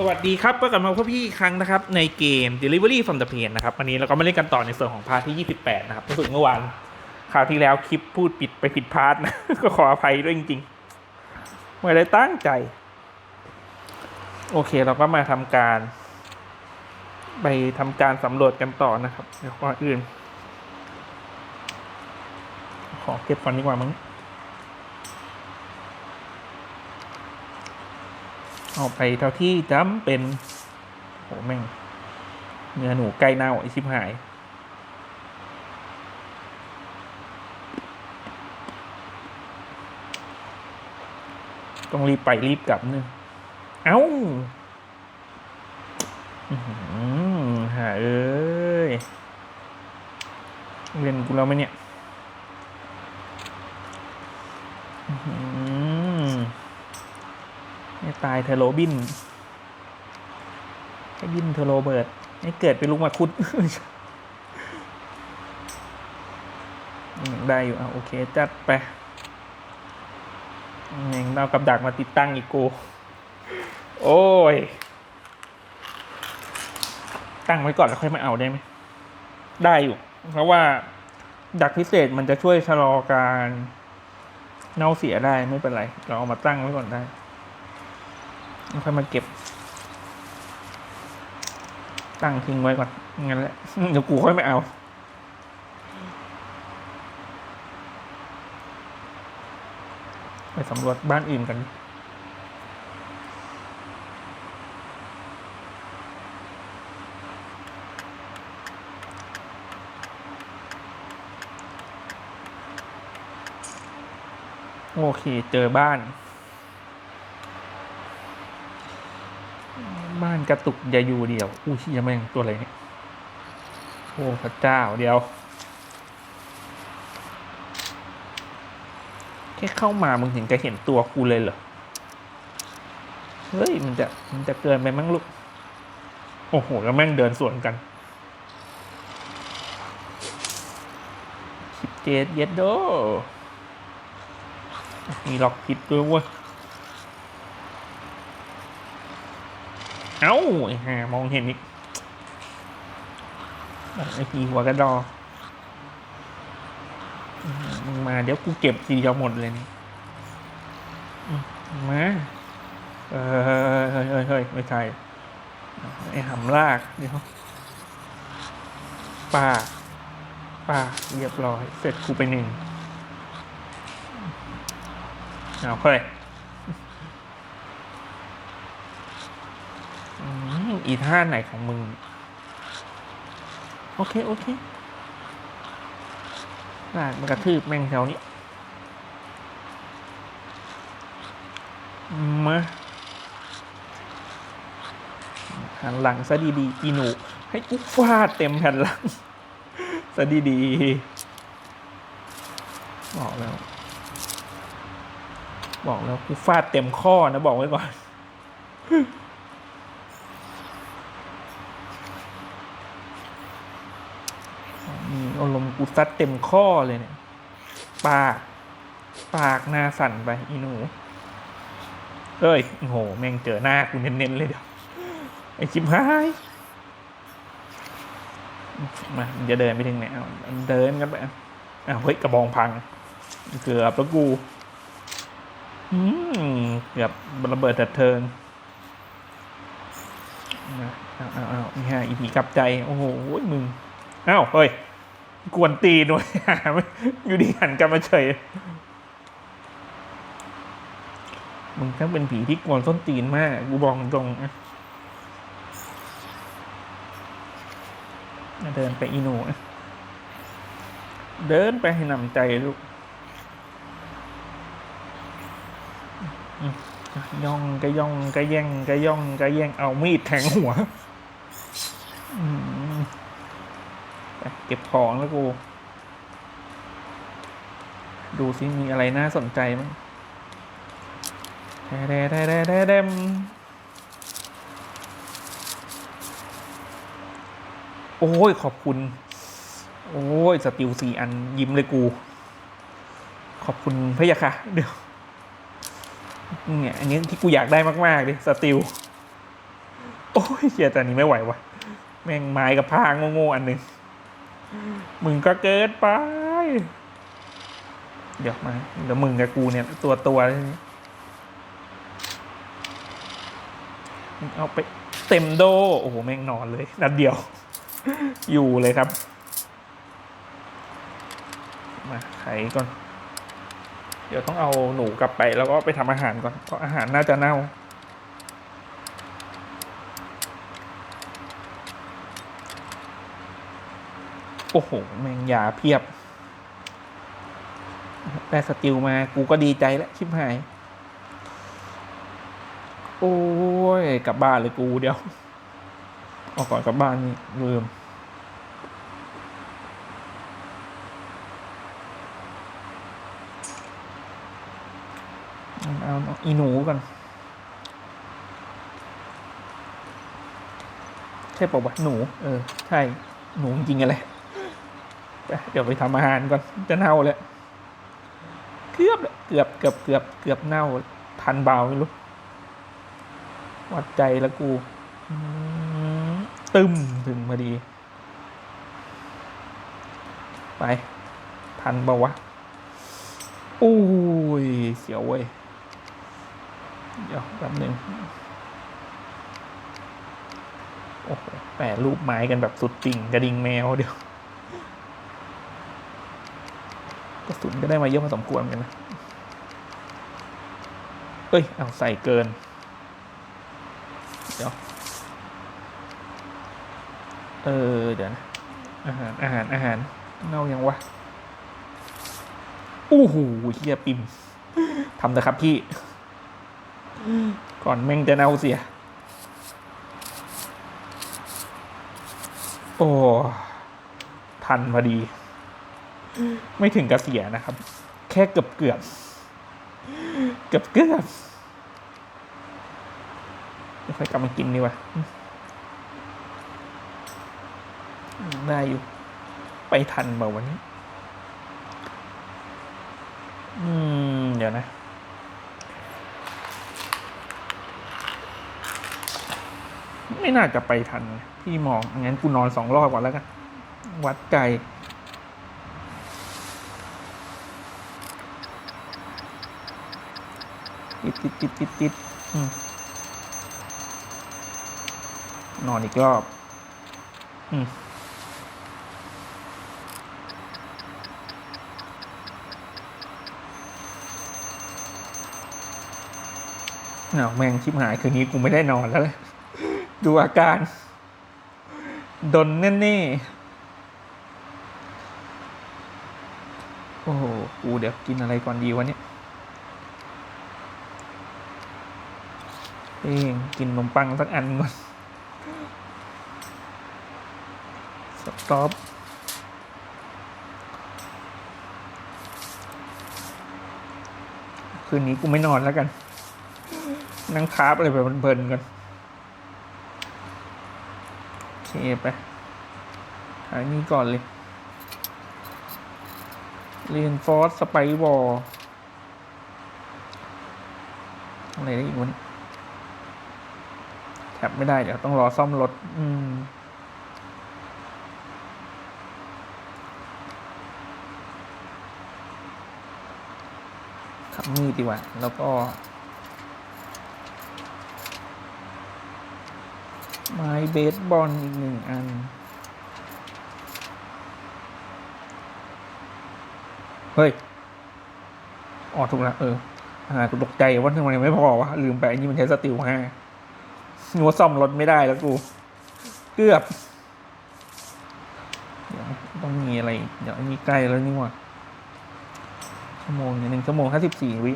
สวัสดีครับ ก็กลับมาพบพี่อีกครั้งนะครับ ในเกม Delivery from the Pain นะครับ วันนี้เราก็มาเล่นกันต่อในส่วนของพาร์ทที่ 28 นะครับรู้สึกเมื่อวานคราวที่แล้วคลิปพูดปิดไปผิดพาร์ทนะ ก็ขออภัยด้วยจริงๆ ไม่ได้ตั้งใจ โอเคเราก็มาทำการ ไปทำการสำรวจกันต่อนะครับเดี๋ยวก่อนอื่น ขอเก็บก่อนดีกว่ามั้ง เอาไปเท่าที่จำเป็นโหแม่ง เนื้อหนูใกล้เน่าไอชิบหาย ต้องรีบไปรีบกลับนึงเอ้าอื้อหือหาเอ้ยเรียนกูแล้วไหมเนี่ยายเทโรบินให้บินเทโรเบิร์ดให้เกิดเป็นลูกมาคุดได้อยู่อะโอเค จัดไปเองเอากับดักมาติดตั้งอีกกู โอ้ย ตั้งไว้ก่อนแล้วค่อยมาเอาได้ไหม ได้อยู่ เพราะว่าดักพิเศษมันจะช่วยชะลอการเน่าเสียได้ไม่เป็นไร เราเอามาตั้งไว้ก่อนได้ ค่อยมาเก็บ ตั้งทิ้งไว้ก่อนงั้นแหละเดี๋ยวกูค่อยไม่เอาไปสำรวจบ้านอื่นกันโอเค เจอบ้าน บ้าน กระตุกอย่าอยู่เดียว อู้ชี้ยแม่งตัวอะไรเนี่ย โอ้พระเจ้าเดียว แค่เข้ามามึงถึงจะเห็นตัวกูเลยเหรอ เฮ้ย มันจะ มันจะเกินไปมั้งลูก โอ้โห แล้วแม่งเดินสวนกันสิบเจ็ดเย็ดโดมีล็อกพิษด้วยเว้ย เอ้าห่ามองเห็นอีกไอ้พีหัวกระดอมึงมาเดี๋ยวกูเก็บทีเดียวหมดเลยนี่มาเฮ้ยเฮ้ยเฮ้ยไม่ใช่ไอ้หำลากเดี๋ยวป้าป้าเรียบร้อย เสร็จกูไปหนึ่งเอาเฮ้ย อืมอีท่าไหนของมึง โอเค โอเคลากมันกระทืบแม่งแถวนี้มาหันหลังซะดีๆอีหนู ให้กูฟาดเต็มแผ่นหลังซะดีๆบอกแล้ว บอกแล้วกูฟาดเต็มข้อนะ บอกไว้ก่อน มีอารมณ์ กูซัดเต็มข้อเลยเนี่ย ปาก ปากหน้าสั่นไปอีหนูเอ้ยโอ้โหแม่งเจอหน้ากูเน้นๆเลยเดี๋ยวไอชิบหายมาจะเดินไปถึงไหนเอาเดินกันไปอะอ้าวเฮ้ยกระบองพัง เกือบแล้วกูอืมเกือบระเบิดแต่เทิงนะเอาเอาเอานี่ฮะอีพีกลับใจ โอ้โหมึงอ้าวเฮ้ย กวนตีนด้วยอยู่ดีหันกลับมาเฉย มึงทั้งเป็นผีที่กวนส้นตีนมาก กูบอกตรงนะเดินไปอีหนูนะเดินไปให้นำใจลูกย่องก็ย่องก็แย่งก็ย่องก็แย่งเอามีดแทงหัว อืม เก็บของแล้วกู ดูซิมีอะไรน่าสนใจมั้งแดแดแดแดแดมโอ้ยขอบคุณ โอ้ยสติลสี่อันยิ้มเลยกู ขอบคุณพะยะค่ะ เดี๋ยวเนี่ยอันนี้ที่กูอยากได้มากๆเลยสติลอ้ยเชียแต่นนี้ไม่ไหววะแม่งไม้กับพางโง่ๆอันหนึ่ง มึงก็เกิดไป เดี๋ยวมาเดี๋ยวมึงกับกูเนี่ย ตัวตัวเอาไปเต็มโด โอ้โห แม่งนอนเลย นัดเดียว อยู่เลยครับ มาไขก่อน เดี๋ยวต้องเอาหนูกลับไปแล้วก็ไปทำอาหารก่อน เพราะอาหารน่าจะเน่า อ้โห แมงยาเพียบได้สติลมากูก็ดีใจแล้วชิบหาย โอ้ย กลับบ้านเลยกูเดี๋ยว ออกก่อนกลับบ้านนี่ลืมเอาเอาอีหนูก่อนใช่ปะวะหนู เออ ใช่ หนูจริงอะไร เดี๋ยวไปทำอาหารก่อนจะเน่าแล้วเกือบแล้วเกือบเกือบเกือบเกือบเน่าพันเบาไม่รู้วัดใจแล้วกูตึมถึงพอดี ไป ทันเปล่าวะโอ้ย เสียวเว้ย เดี๋ยวแป๊บหนึ่งโอ้โหแปะรูปไม้กันแบบสุดปิ่งกระดิ่งแมวเดี๋ยว กระสุนก็ได้มาเยอะพอสมควรเหมือนกันนะ เอ้ย เอาใส่เกิน เดี๋ยว เออ เดี๋ยวนะ อาหาร อาหาร อาหาร เน่ายังวะ อู้หูเฮียปิมทำนะครับพี่ ก่อนแม่งจะเน่าเสีย โอ้ ทันพอดี ไม่ถึงกับเสียนะครับ แค่เกือบเกือบเกือบเกือบค่อยกลับมากินดีกว่าได้อยู่ ไปทันเปล่าวันนี้ อืม เดี๋ยวนะ ไม่น่าจะไปทัน พี่มองงั้นกูนอนสองรอบก่อนแล้วกัน วัดใจ ติดติดติดติดติดอืมนอนอีกรอบอืมอ้าวแม่งชิบหายคืนนี้กูไม่ได้นอนแล้วเลยดูอาการ ดนแน่ๆโอ้โห กูเดี๋ยวกินอะไรก่อนดีวะเนี่ย เองกินขนมปังสักอันก่อน สต็อปคืนนี้กูไม่นอนแล้วกัน นั่งคาบอะไรไปเพลินๆกันโอเคไปหานี่ก่อนเลยเรียนฟอสสไปวอลอะไรได้อีกวะเนี่ย แคปไม่ได้เดี๋ยวต้องรอซ่อมรถ อืมขับมีดดีกว่า แล้วก็ ไม้เบสบอลอีกหนึ่งอันเฮ้ย อ๋อ ถูกแล้วเออหากูตกใจว่าทำไมไม่พอวะ ลืมไปอันนี้มันใช้สติลห้า งัวซ่อมรถไม่ได้แล้วกูเกือบเดี๋ยวต้องมีอะไรอีกเดี๋ยวอันนี้ใกล้แล้วนี่หว่าชั่วโมงหนึ่งชั่วโมงห้าสิบสี่วิ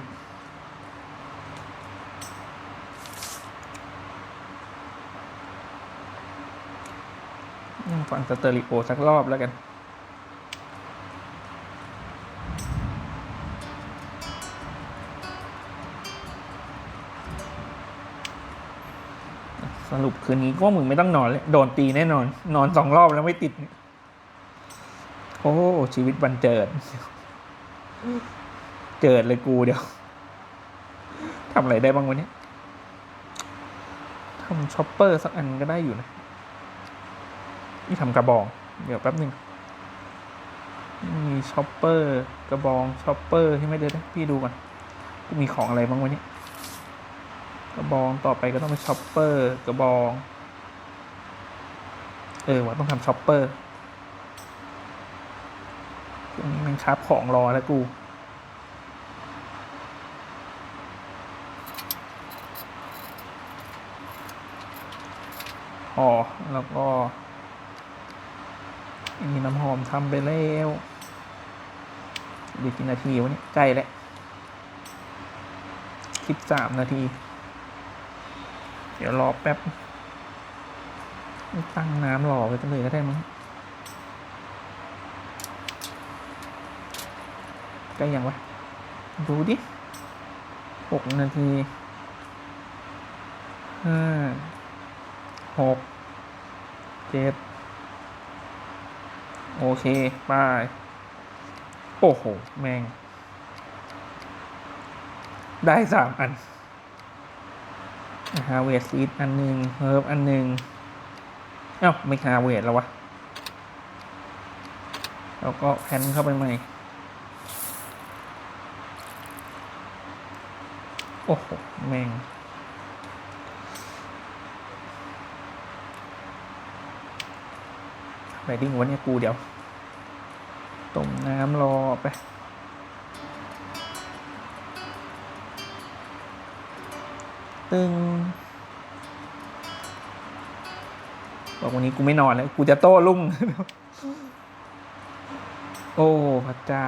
ฟังสเตอริโอสักรอบแล้วกัน สรุปคืนนี้ก็มึงไม่ต้องนอนเลยโดนตีแน่นอน นอนสองรอบแล้วไม่ติด โอ้ชีวิตบันเจิด เจิดเลยกูเดี๋ยวทำอะไรได้บ้างวันนี้ทำช็อปเปอร์สักอันก็ได้อยู่นะ นี่ทำกระบอง เดี๋ยวแป๊บหนึ่งมีช็อปเปอร์ กระบองช็อปเปอร์ที่ไม่เดี๋ยวนะพี่ดูก่อนมีของอะไรบ้างวะเนี่ย กระบองต่อไปก็ต้องเป็นช็อปเปอร์กระบอง เออว่าต้องทำช็อปเปอร์ตรงนี้มันคราบของรอแล้วกูอ๋อแล้วก็มีน้ำหอมทำไปแล้วเดี๋ยวกี่นาทีวะเนี่ยใกล้แล้วสิบสามนาที ดี๋ยวรอแป๊บ ตั้งน้ำรอไปกันเลยก็ได้มั้งใกล้ยังวะ ดูดิหกนาทีห้าหกเจ็ดโอเคไป้ายโอ้โห แม่ง ได้สามอัน ฮาเวสซีดอันหนึ่งเฮิร์บอันหนึ่งเอ้าไม่ฮาเวสแล้ววะ แล้วก็แพนเข้าไปใหม่ โอ้โห แมงไปดิ้งวันนี้กูเดี๋ยวต้มน้ำรอไป ตึงบอกวันนี้กูไม่นอนแล้ว กูจะโต้รุ่ง โอ้พระเจ้า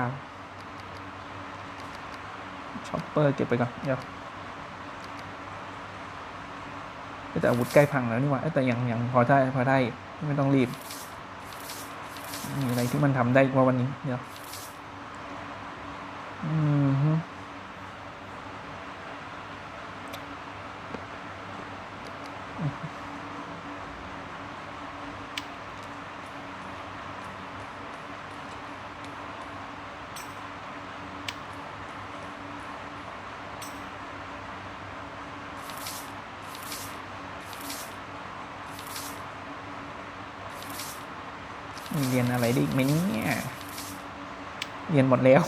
ช็อปเปอร์เก็บไปก่อน เดี๋ยวแต่อาวุธใกล้พังแล้วนี่หว่าแต่ยังยังพอได้พอได้ไม่ต้องรีบ มีอะไรที่มันทำได้กว่าวันนี้ เดี๋ยว อืม มีเรียนอะไรได้อีกไหมเนี่ยเรียนหมดแล้ว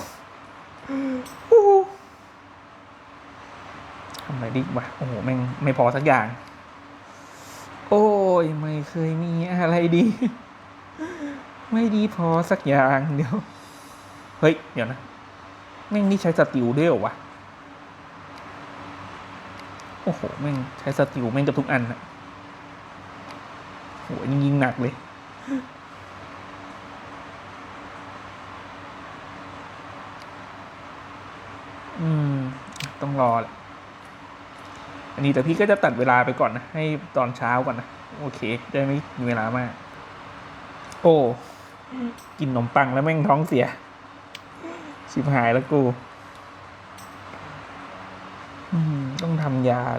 อู้หูทำอะไรดีวะโอ้โหแม่งไม่พอสักอย่าง โอ้ยไม่เคยมีอะไรดี ไม่ดีพอสักอย่างเดี๋ยว เฮ้ย เดี๋ยวนะ แม่งนี่ใช้สติลด้วยเหรอวะ โอ้โหแม่งใช้สติลแม่งกับทุกอันนะโหนี่ยิงหนักเลย อืม ต้องรอแหละอันนี้แต่พี่ก็จะตัดเวลาไปก่อนนะ ให้ตอนเช้าก่อนนะ โอเคจะไม่มีเวลามาก โอ้ กินขนมปังแล้วแม่งท้องเสีย ชิบหายแล้วกู อืม ต้องทำยาย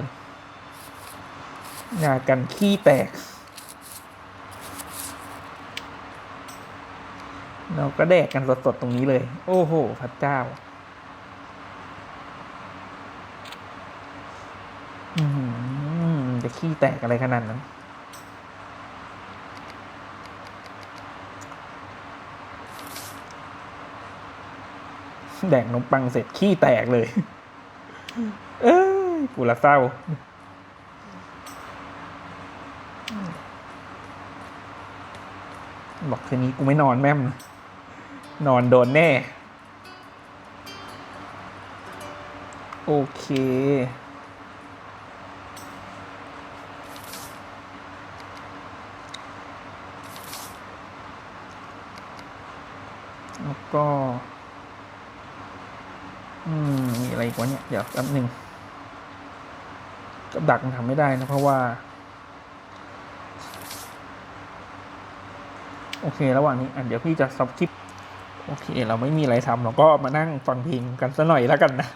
ยากันขี้แตก เราก็แดกกันสดๆตรงนี้เลย โอ้โห พระเจ้า อืมจะ ขี้แตกอะไรขนาดนั้นแดกขนมปังเสร็จขี้แตกเลย เอ้ยกูละเศร้า บอกคืนนี้กูไม่นอนแม่ม นอนโดนแน่ โอเค แล้ว ก็ อืมมีอะไรกวะเนี่ย เดี๋ยวแป๊บหนึ่งกับดักมันทำไม่ได้นะ เพราะว่า โอเค ระหว่างนี้อะเดี๋ยวพี่จะซับคลิป โอเค เราไม่มีอะไรทำเราก็มานั่งฟังเพลงกันสักหน่อยแล้วกันนะ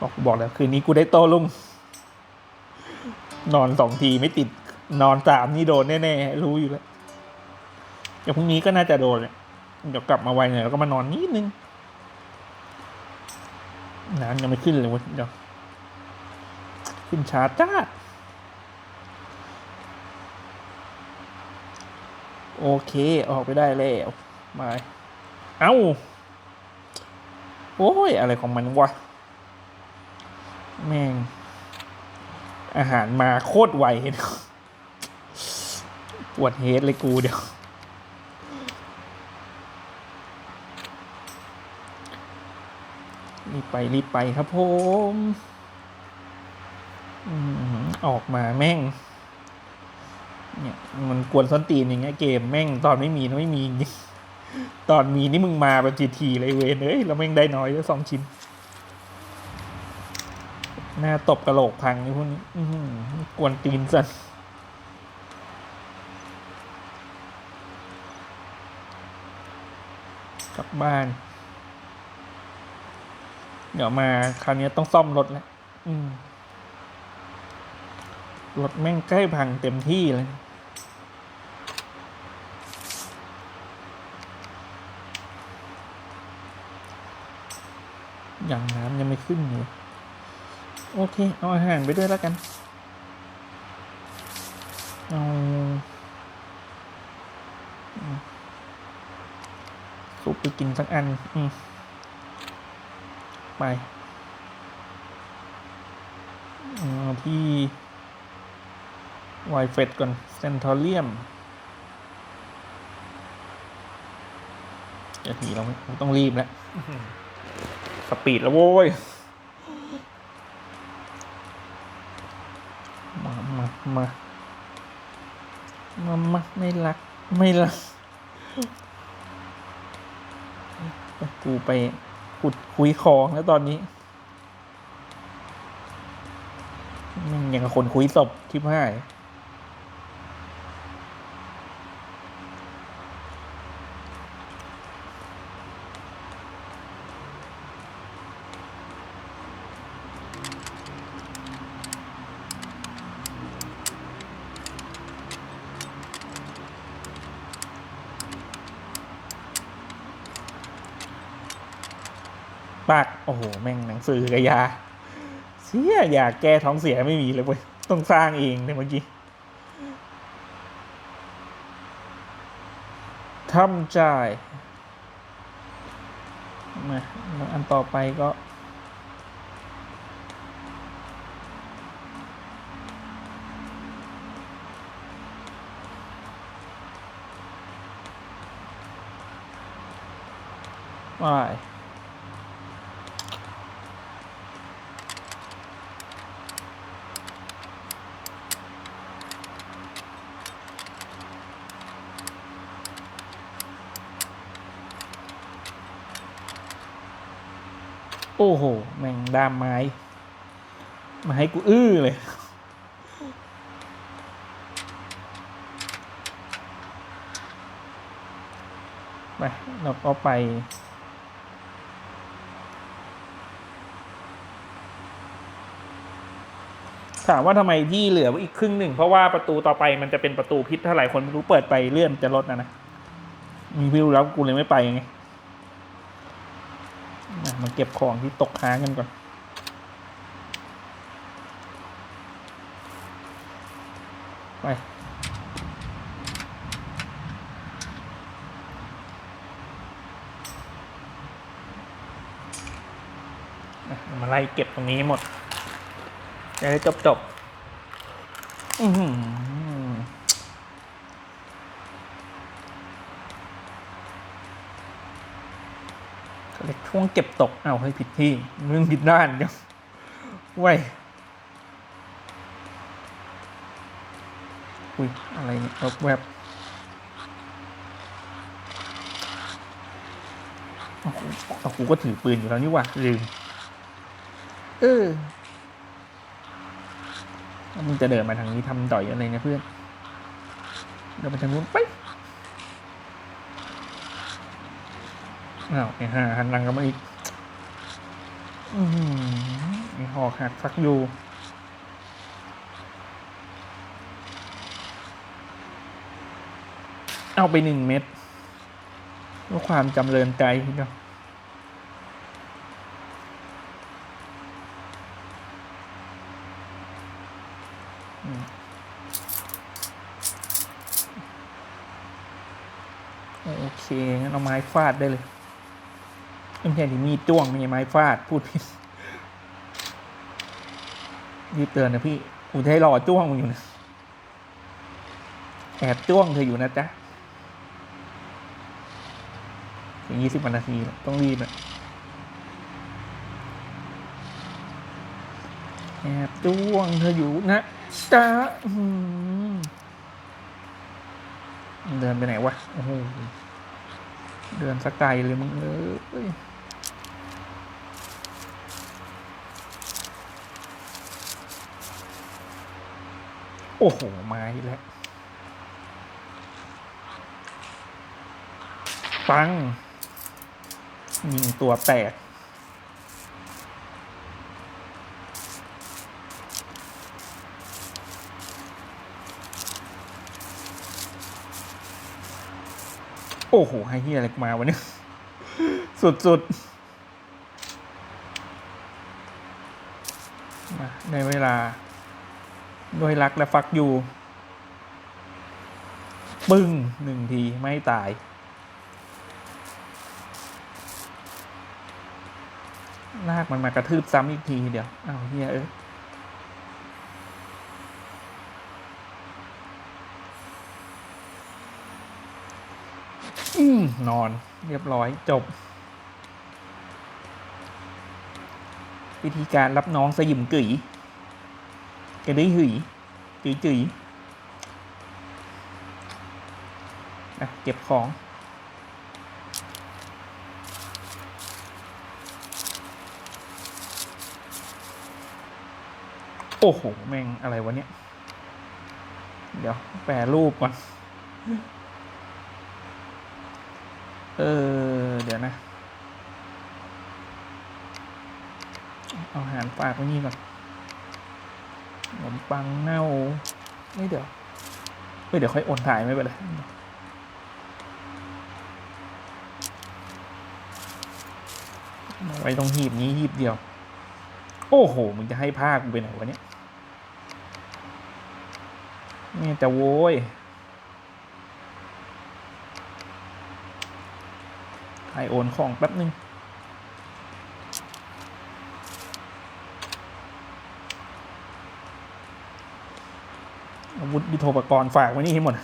บอกบอกแล้วคืนนี้กูได้โต้ลุ่งนอนสองทีไม่ติดนอนสามนี่โดนแน่ ๆ รู้อยู่แล้ว เดี๋ยวพรุ่งนี้ก็น่าจะโดนแหละเดี๋ยวกลับมาไวหน่อยแล้วก็มานอนนิดนึงน้ำยังไม่ขึ้นเลยวะเดี๋ยวขึ้นช้าจ้าโอเค ออกไปได้แล้วมาเอ้า โอ้ย อะไรของมันวะ แม่ง อาหารมาโคตรไวเดี๋ยวปวดเฮดเลยกูเดี๋ยว รีบไปรีบไปครับผมออกมาแม่ง เนี่ย มันกวนส้นตีนอย่างเงี้ยเกมแม่งตอนไม่มีนะไม่มี ตอนมีนี่มึงมาแบบทีทีเลยเวนเอ้ยแล้วแม่งได้น้อยแล้วสองชิ้น หน้าตบกระโหลกพังนี่พวกนี้กวนตีนสันกลับบ้าน เดี๋ยวมาคราวนี้ต้องซ่อมรถแล้วรถแม่งใกล้พังเต็มที่เลยอย่างน้ำยังไม่ขึ้นเลยโอเค เอาอาหารไปด้วยแล้วกัน เอาซุปไปกินสักอัน อืม ไปเอาที่ไวเฟตก่อนเซนทอเรียมจะทีเราไม่ต้องรีบแล้ว สปีดแล้วโว้ย มา มา มา มามาไม่รัก ไม่รัก กูไป ขุดคุยของแล้วตอนนี้ยังกับคนคุยศพทิพห้าย โอ้โห แม่งหนังสือกับยา เสียอยากแก้ท้องเสียไม่มีเลยเว้ย ต้องสร้างเองเลยเมื่อกี้ทำจ่ายมาอันต่อไปก็ว่ โอ้โห แม่งด้ามไม้ มาให้กูอื้อเลย ไป เราก็ไป ถามว่าทำไมที่เหลืออีกครึ่งหนึ่ง เพราะว่าประตูต่อไปมันจะเป็นประตูพิษถ้าหลายคนไม่รู้เปิดไปเลื่อนจะลดนะนะ มีวิวแล้วกูเลยไม่ไปไง มาเก็บของที่ตกค้างกันก่อน ไป มาไล่เก็บตรงนี้หมดจะได้จบจบอือหือเขาเรียก ช่วงเก็บตกเอาวเฮ้ยผิดที่มึงผิดด้านเดี๋ยวไว้ยอุ้ยอะไรเนี่ยแวบแวบเอากูเอากูก็ถือปืนอยู่แล้วนี่หว่าลืม เออแล้วมึงจะเดินมาทางนี้ทำต่อยอะไรเนี่ยเพื่อนเดินไปทางนู้นไป อ้าวไอ้ห่าหันหลังกันมาอีกอือหือไอ้หอกหักฟักอยู่เอาไปหนึ่งเม็ดเพื่อความจำเริญใจพี่เนาะโอเคงั้นเอาไม้ฟาดได้เลย ไม่ใช่ทีมีจ้วงไม่ใช่ไม้ฟาดพูดผิดรีบเตือนนะพี่กูจะให้รอจ้วงมึงอยู่นะแอบจ้วงเธออยู่นะจ๊ะถึงยี่สิบนาทีต้องรีบอะแอบจ้วงเธออยู่นะจ๊ะเดินไปไหนวะโอ้โหเดินสักไกลเลยมึงเอ้ย โอ้โห ไม้แล้วปังยิงตัวแตกโอ้โหให้เฮียอะไรมาวะเนี่ย สุดๆมาในเวลา ด้วยรักและฟักอยู่ ปึ้งหนึ่งทีไม่ตาย ลากมันมากระทืบซ้ำอีกทีเดียวอ้าวเฮียเอ้ยอืมนอนเรียบร้อยจบ วิธีการรับน้องสยิมกึ๋ย กระได้หึยจุ๋จุ๋ยอะเก็บของโอ้โห แม่ง อะไรวะเนี่ย เดี๋ยว แปรรูปก่อน เออ เดี๋ยวนะ เอาอาหารฝากไว้นี่ก่อน ขนมปังเน่าไม่เดี๋ยวไม่เดี๋ยวค่อยโอนถ่ายไม่เป็นไรเอาไว้ตรงหีบนี้หีบเดียว โอ้โห มึงจะให้ผ้ากูไปไหนวะเนี่ยนี่จะโว้ยใครโอนของแป๊บนึง วุธยุทโธปกรณ์ฝากไว้นี่ให้หมด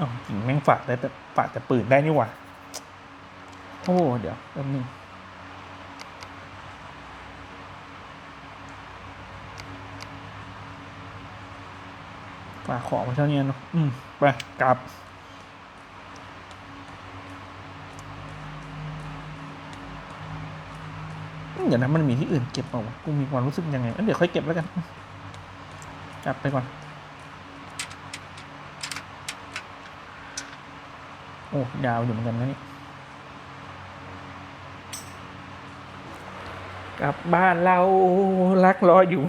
อ๋อจริงแม่งฝากได้แต่ฝากแต่ปืนได้นี่หว่า โอ้ เดี๋ยวแป๊บนึงฝากของมาเท่านี้เนาะอืม ไปกลับ เดี๋ยวนะมันมีที่อื่นเก็บเปล่าวะกูมีความรู้สึกยังไงเอ้ยเดี๋ยวค่อยเก็บแล้วกันกลับไปก่อน โอ้ยาวอยู่เหมือนกันนะนี่กลับบ้านเรารักรออยู่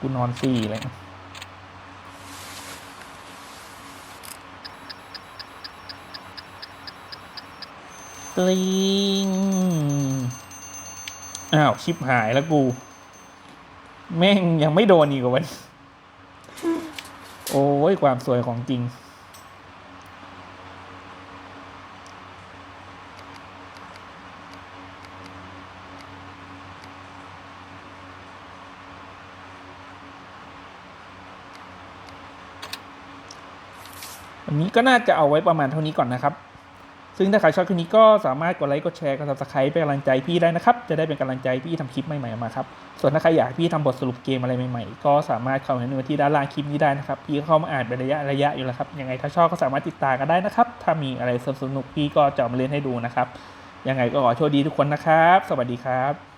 กูนอนสี่เลย กลิงอ้าวชิบหายแล้วกู แม่งยังไม่โดนอีกว่าวันโอ้ยความสวยของจริงวันนี้ก็น่าจะเอาไว้ประมาณเท่านี้ก่อนนะครับ ซึ่งถ้าใครชอบคลิปนี้ก็สามารถกดไลค์กดแชร์กด subscribe เป็นกำลังใจพี่ได้นะครับ จะได้เป็นกำลังใจพี่ทำคลิปใหม่ๆมาครับ ส่วนถ้าใครอยากพี่ทำบทสรุปเกมอะไรใหม่ๆ ก็สามารถเข้ามาในที่ด้านล่างคลิปนี้ได้นะครับ พี่ก็เข้ามาอ่านเป็นระยะระยะอยู่แล้วครับ ยังไงถ้าชอบก็สามารถติดตามกันได้นะครับ ถ้ามีอะไรสนุกๆพี่ก็จะมาเล่นให้ดูนะครับ ยังไงก็ขอโชคดีทุกคนนะครับ สวัสดีครับ